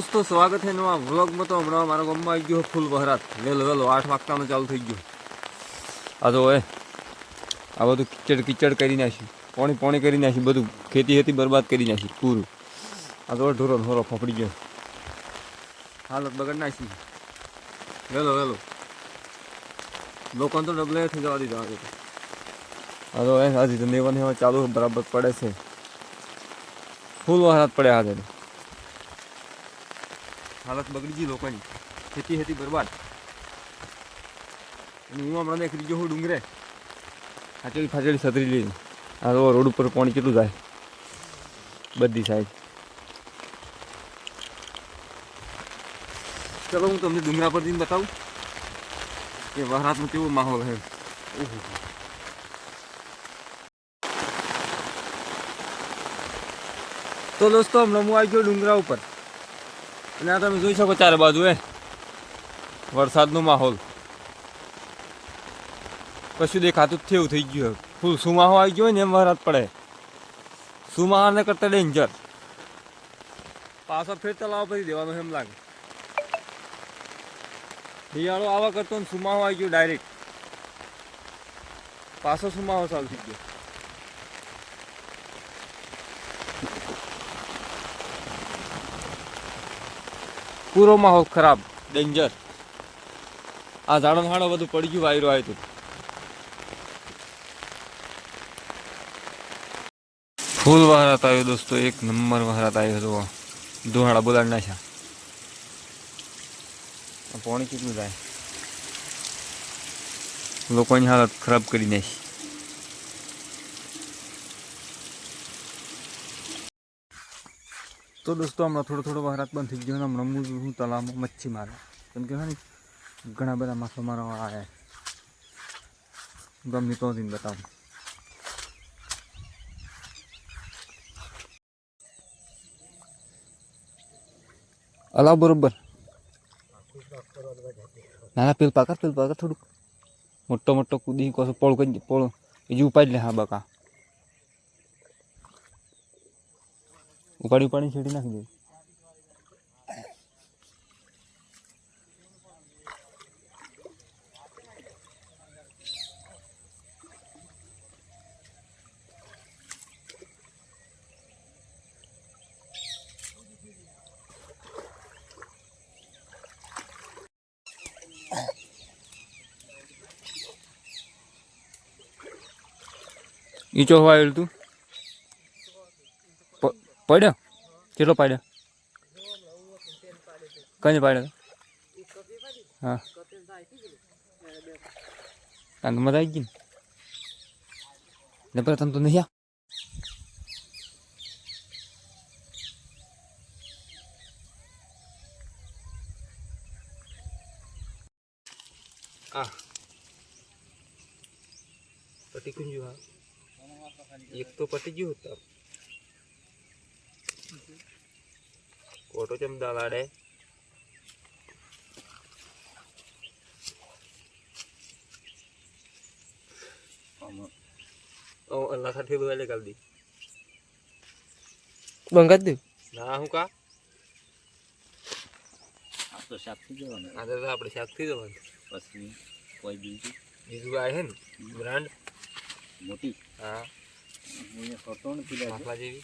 દોસ્તો, સ્વાગત છે નવા વ્લોગમાં તો હમણાં મારા ગામમાં આવી ગયો ફૂલ વહરાત. વહેલો વહેલો આઠ વાગતાનો ચાલુ થઈ ગયો. આ તો એ આ બધું કિચડ કિચડ કરી નાખ્યું પોણી પોણી કરી નાખ્યું બધું ખેતી ખેતી બરબાદ કરી નાખી, પૂરું. આ તો ઢોરો ઢોરો ફફડી ગયો. હાલત બગડ નાખી. વહેલો વહેલો લોકોને તો ડબલે થઈ જવા દીધા. આ તો એ હજી તો નેવા નેવા ચાલુ બરાબર પડે છે. ફૂલ વહરાત પડે તો. હાલત બગડી ગઈ લોકોની ખેતી ખેતી બરબાદ અને હું હમણાં એક રીજો હું ડુંગરે ફાચડી ફાચડી સતરી લઈને આ તો રોડ ઉપર પાણી કેટલું જાય બધી સાઈડ ચલો હું તમને ડુંગરા પર જઈને બતાવું કે વહરાતનો કેવો માહોલ છે ઓહો તો દોસ્તો હમણાં હું આવી ગયો ડુંગરા ઉપર અને આ તમે જોઈ શકો ચારે બાજુ એ વરસાદનો માહોલ. કશું દેખાતું જ થયું, થઈ ગયું. ફૂલ સુમાહો આવી ગયો હોય ને એમ વરસાદ પડે. સુમાહાને કરતા ડેન્જર પાછો ફેર તલાવ પછી દેવાનો એમ લાગે. શિયાળો આવા કરતો ને સુમાહો આવી ગયો ડાયરેક્ટ પાછો સુમાહો ચાલુ થઈ ગયો. પૂરો માહોલ ખરાબ. ડેન્જર. આ ઝાડો હાડો બધું પડી ગયું વાયરો આવ્યું ફૂલ વહરાત આવ્યો દોસ્તો એક નંબર વહરાત આવ્યો હતો. ધુહાડા બોલાડી નાખ્યા. પોણી પાણી કેટલું થાય. લોકોની હાલત ખરાબ કરી નાખી. તો દોસ્તો હમણાં થોડો થોડો વહરાત બંધ થઈ ગયો ને હમણાં હું હું તલાવમાં મચ્છી મારે કેમ કે ને ઘણા બધા માછો મારવા આવ્યા ગમે તો દિન બતાવું અલાવ બરોબર ના ના પેલું પાકર પેલું પાકર થોડુંક મોટો મોટો કૂદી કોસો પોળ કરી પોળ બીજું ઉપાડી લે હા બકા ઉપાડી ઉપાડી છેડી નાખી દે ઈચો વાયેલ તું પ- પડ્યો કેટલો પાડ્યો કઈ પાડ્યો હા તાન તો મજા આવી ગઈ ને ને તને તો નહીં આ આ પટી કુંજુ હા એક તો પટી ગયું હતું કોટો ચમદા લાડે ઓ અલ્લાહ સાથે બોલે કાલ દી બંગાત દે ના હું કા આ તો શાકથી જવાનું આ તો આપણે શાક થઈ જવાનું પછી કોઈ બીજી બીજું આ છે ને બ્રાન્ડ મોટી હા અહીંયા છોડતો નથી લે માખલા જેવી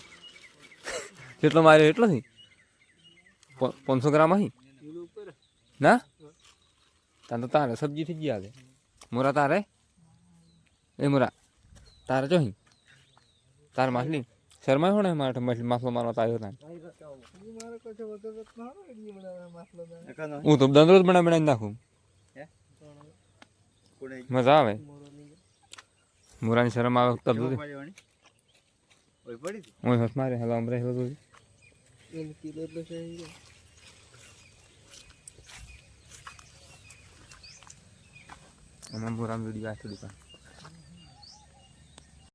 કેટલો માર્યો એટલો નહીં. પાંચસો ગ્રામ અહીં? ના? તાર તો તારે સબ્જી થઈ ગયા છે મોરા તારે? એ મોરા તારે જો અહીં. તારે માછલી? શરમાય હો મારે માછલી માસલો મારવા તાર્યો આવ્યો હું તો દંદરો બના બનાવી નાખું. મજા આવે. મોરાની શરમ આવે તબ ઓય પડી ઓય હસ મારે hello અમરે hello El kilo de pesadilla. Vamos a borrar un video a este lugar.